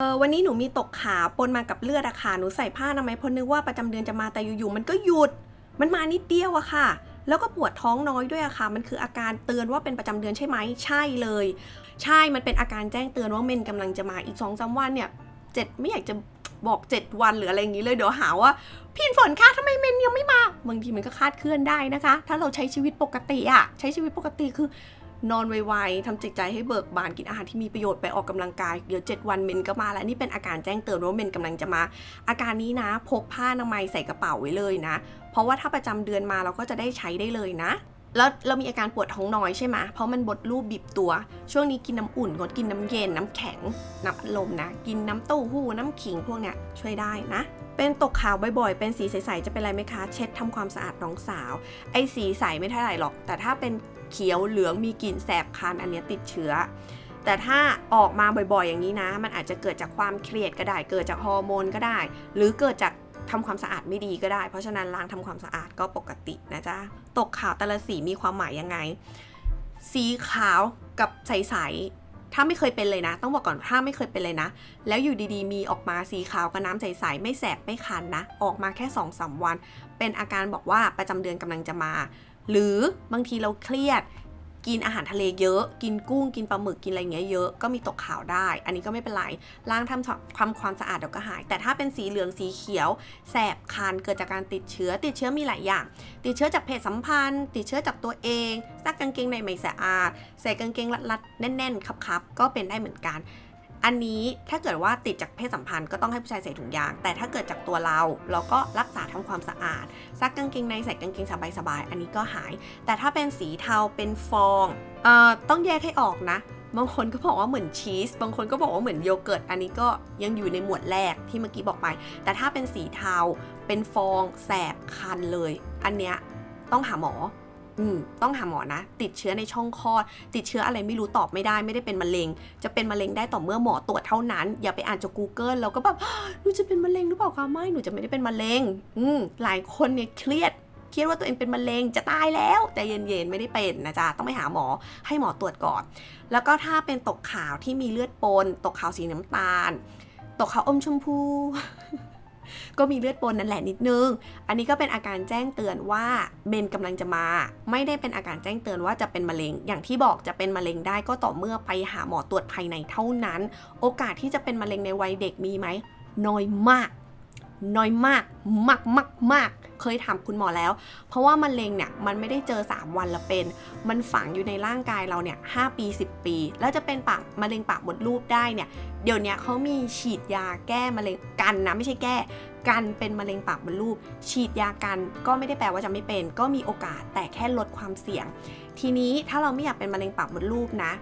เออวันนี้หนูมีตกขาปนมากับเลือดอะค่ะ หนูใส่ผ้าอนามัยเพราะนึกว่าประจำเดือนจะมาแต่อยู่ๆมันก็หยุด มันมานิดเดียวอะค่ะ แล้วก็ปวดท้องน้อยด้วยอะค่ะ มันคืออาการเตือนว่าเป็นประจำเดือนใช่ไหม ใช่เลย ใช่ มันเป็นอาการแจ้งเตือนว่าเมนกำลังจะมาอีกสองสามวันเนี่ยเจ็ดไม่อยากจะบอกเจ็ดวันหรืออะไรอย่างนี้เลยเดี๋ยวหาว่าพี่ฝนคะทำไมเมนยังไม่มา บางทีมันก็คาดเคลื่อนได้นะคะ ถ้าเราใช้ชีวิตปกติอะใช้ชีวิตปกติคือ นอนไวๆทำจิตใจให้เบิกบานกินอาหารที่มีประโยชน์ไปออกกำลังกายเดี๋ยว7วันเมนก็มาแล้วนี่เป็นอาการแจ้งเตือนว่าเมนกำลังจะมา อาการนี้นะ พกผ้าอนามัยใส่กระเป๋าไว้เลยนะ เพราะว่าถ้าประจำเดือนมาเราก็จะได้ใช้ได้เลยนะแล้วเรามีอาการปวดท้องน้อยใช่ไหม เพราะมันบดรูปบีบตัว ช่วงนี้กินน้ำอุ่นงดกินน้ำเย็น น้ำแข็ง น้ำอัดลมนะ กินน้ำเต้าหู้ น้ำขิงพวกเนี้ยช่วยได้นะ เป็นตกขาวบ่อยๆ เป็นสีใสๆ จะเป็นไรไหมคะ เช็ดทำความสะอาดน้องสาว ไอ้สีใสไม่เท่าไหร่หรอก แต่ถ้าเป็น เขียวเหลืองมีกลิ่นแสบคันอันเนี้ยติดเชื้อ แต่ถ้าออกมาบ่อยๆอย่างนี้นะ มันอาจจะเกิดจากความเครียดก็ได้ เกิดจากฮอร์โมนก็ได้ หรือเกิดจากทำความสะอาดไม่ดีก็ได้ เพราะฉะนั้นล้างทำความสะอาดก็ปกตินะจ๊ะ ตกขาวแต่ละสีมีความหมายยังไง สีขาวกับใสๆ ถ้าไม่เคยเป็นเลยนะ ต้องบอกก่อนถ้าไม่เคยเป็นเลยนะ แล้วอยู่ดีๆ มีออกมาสีขาวกับน้ำใสๆ ไม่แสบไม่คันนะ ออกมาแค่2อสาวัน เป็นอาการบอกว่าประจำเดือนกำลังจะมา หรือบางทีเราเครียด กินอาหารทะเลเยอะ กินกุ้งกินปลาหมึกกินอะไรเงี้ยเยอะก็มีตกขาวได้ อันนี้ก็ไม่เป็นไรล้างทำความความสะอาดเดี๋ยวก็หาย แต่ถ้าเป็นสีเหลืองสีเขียว แสบคันเกิดจากการติดเชื้อ ติดเชื้อมีหลายอย่าง ติดเชื้อจากเพศสัมพันธ์ ติดเชื้อจากตัวเองซักกางเกงในไม่สะอาดใส่กางเกงรัดๆแน่นๆคับๆก็เป็นได้เหมือนกัน อันนี้ถ้าเกิดว่าติดจากเพศสัมพันธ์ก็ต้องให้ผู้ชายใส่ถุงยาง แต่ถ้าเกิดจากตัวเราเราก็รักษาทำความสะอาด ซักกางเกงในใส่กางเกงสบายๆอันนี้ก็หาย แต่ถ้าเป็นสีเทาเป็นฟองเอ่อต้องแยกให้ออกนะบางคนก็บอกว่าเหมือนชีส บางคนก็บอกว่าเหมือนโยเกิร์ต อันนี้ก็ยังอยู่ในหมวดแรกที่เมื่อกี้บอกไป แต่ถ้าเป็นสีเทา เป็นฟอง แสบคันเลย อันเนี้ยต้องหาหมอ อืมต้องหาหมอนะ ติดเชื้อในช่องคลอด ติดเชื้ออะไรไม่รู้ตอบไม่ได้ ไม่ได้เป็นมะเร็ง จะเป็นมะเร็งได้ต่อเมื่อหมอตรวจเท่านั้น อย่าไปอ่านจาก Google แล้วก็แบบหนูจะเป็นมะเร็งหรือเปล่าคะไม่หนูจะไม่ได้เป็นมะเร็ง อืมหลายคนเนี่ยเครียดเครียดว่าตัวเองเป็นมะเร็งจะตายแล้วแต่เย็นๆไม่ได้เป็นนะจ๊ะต้องไปหาหมอให้หมอตรวจก่อน แล้วก็ถ้าเป็นตกขาวที่มีเลือดปน ตกขาวสีน้ำตาล ตกขาวอมชมพู ก็มีเลือดปนนั่นแหละนิดนึง อันนี้ก็เป็นอาการแจ้งเตือนว่าเมนกำลังจะมา ไม่ได้เป็นอาการแจ้งเตือนว่าจะเป็นมะเร็ง อย่างที่บอกจะเป็นมะเร็งได้ก็ต่อเมื่อไปหาหมอตรวจภายในเท่านั้น โอกาสที่จะเป็นมะเร็งในวัยเด็กมีไหมน้อยมาก น้อยมาก มากมากมาก เคยถามคุณหมอแล้ว เพราะว่ามะเร็งเนี่ยมันไม่ได้เจอ 3 วันละเป็น มันฝังอยู่ในร่างกายเราเนี่ย5ปี 10 ปี แล้วจะเป็นปากมะเร็งปากมดลูกได้เนี่ยเดี๋ยวนี้เขามีฉีดยาแก้มะเร็งกันนะไม่ใช่แก้กันเป็นมะเร็งปากมดลูก ฉีดยากันก็ไม่ได้แปลว่าจะไม่เป็น ก็มีโอกาสแต่แค่ลดความเสี่ยง ทีนี้ถ้าเราไม่อยากเป็นมะเร็งปากมดลูกนะ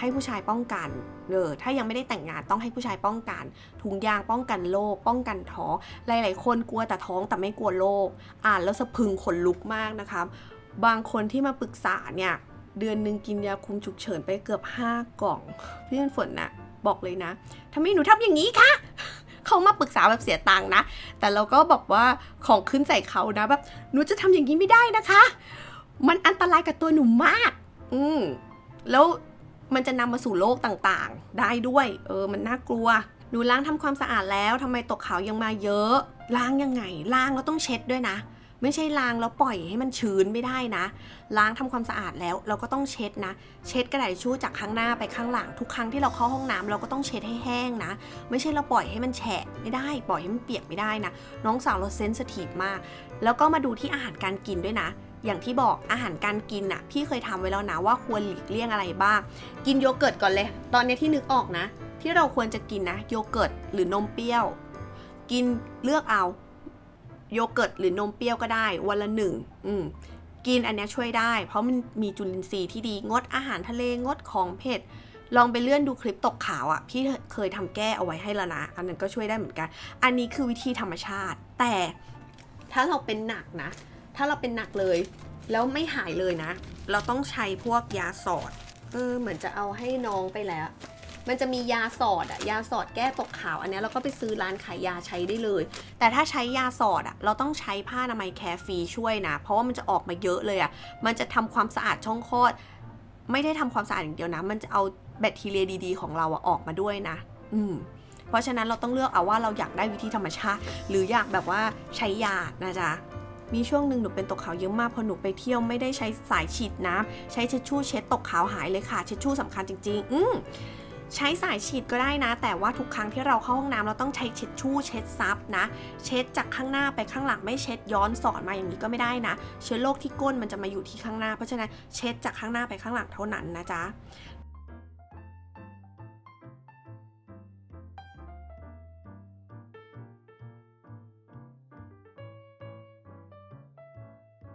ให้ผู้ชายป้องกันเออถ้ายังไม่ได้แต่งงานต้องให้ผู้ชายป้องกัน ถุงยางป้องกันโรคป้องกันท้องหลาย ๆ คนกลัวแต่ท้องแต่ไม่กลัวโรคอ่านแล้วสะพึงขนลุกมากนะคะบางคนที่มาปรึกษาเนี่ยเดือนหนึ่งกินยาคุมฉุกเฉินไปเกือบ 5 กล่องพี่ฝนนะบอกเลยนะทำไมหนูทำอย่างนี้คะเขามาปรึกษาแบบเสียตังค์นะ แต่เราก็บอกว่าของขึ้นใส่เขานะแบบหนูจะทำอย่างนี้ไม่ได้นะคะ มันอันตรายกับตัวหนูมาก อืมแล้ว มันจะนำมาสู่โรคต่างๆ ได้ด้วย เออ มันน่ากลัว หนูล้างทำความสะอาดแล้วทำไมตกขาวยังมาเยอะ ล้างยังไง ล้างแล้วต้องเช็ดด้วยนะ ไม่ใช่ล้างแล้วปล่อยให้มันชื้นไม่ได้นะ ล้างทำความสะอาดแล้วเราก็ต้องเช็ดนะ เช็ดกระดาษชชู่จากข้างหน้าไปข้างหลัง ทุกครั้งที่เราเข้าห้องน้ำเราก็ต้องเช็ดให้แห้งนะ ไม่ใช่เราปล่อยให้มันแฉะไม่ได้ ปล่อยให้มันเปียกไม่ได้นะ น้องสาวเราเซนสทีฟมาก แล้วก็มาดูที่อาหารการกินด้วยนะ อย่างที่บอกอาหารการกินน่ะพี่เคยทำไว้แล้วนะว่าควรหลีกเลี่ยงอะไรบ้าง กินโยเกิร์ตก่อนเลย ตอนนี้ที่นึกออกนะ ที่เราควรจะกินนะโยเกิร์ตหรือนมเปรี้ยว กินเลือกเอาโยเกิร์ตหรือนมเปรี้ยวก็ได้ วันละหนึ่งอืมกินอันนี้ช่วยได้ เพราะมันมีจุลินทรีย์ที่ดีงดอาหารทะเลงดของเผ็ดลองไปเลื่อนดูคลิปตกขาวอะ่ะ พี่เคยทำแก้เอาไว้ให้แล้วนะ อันนั้นก็ช่วยได้เหมือนกัน อันนี้คือวิธีธรรมชาติ แต่ถ้าเราเป็นหนักนะ ถ้าเราเป็นหนักเลย แล้วไม่หายเลยนะ เราต้องใช้พวกยาสอด เออเหมือนจะเอาให้น้องไปแล้ว มันจะมียาสอดอะยาสอดแก้ตกขาว อันนี้เราก็ไปซื้อร้านขายยาใช้ได้เลย แต่ถ้าใช้ยาสอดอะเราต้องใช้ผ้าอนามัยแคร์ฟรีช่วยนะ เพราะว่ามันจะออกมาเยอะเลยอะมันจะทำความสะอาดช่องคลอด ไม่ได้ทำความสะอาดอย่างเดียวนะ มันจะเอาแบคทีเรียดีๆ ของเราอะออกมาด้วยนะ อืมเพราะฉะนั้นเราต้องเลือกเอาว่าเราอยากได้วิธีธรรมชาติ หรืออยากแบบว่าใช้ยานะจ๊ะ มีช่วงหนึ่งหนูเป็นตกขาวเยอะมากพอหนูไปเที่ยวไม่ได้ใช้สายฉีดน้ำใช้เช็ดชู่เช็ดตกขาวหายเลยค่ะเช็ดชู่สำคัญจริง ๆ อืมใช้สายฉีดก็ได้นะ แต่ว่าทุกครั้งที่เราเข้าห้องน้ำเราต้องใช้เช็ดชู่เช็ดซับนะ เช็ดจากข้างหน้าไปข้างหลังไม่เช็ดย้อนสอนมาอย่างนี้ก็ไม่ได้นะ เชื้อโรคที่ก้นมันจะมาอยู่ที่ข้างหน้า เพราะฉะนั้นเช็ดจากข้างหน้าไปข้างหลังเท่านั้นนะจ๊ะ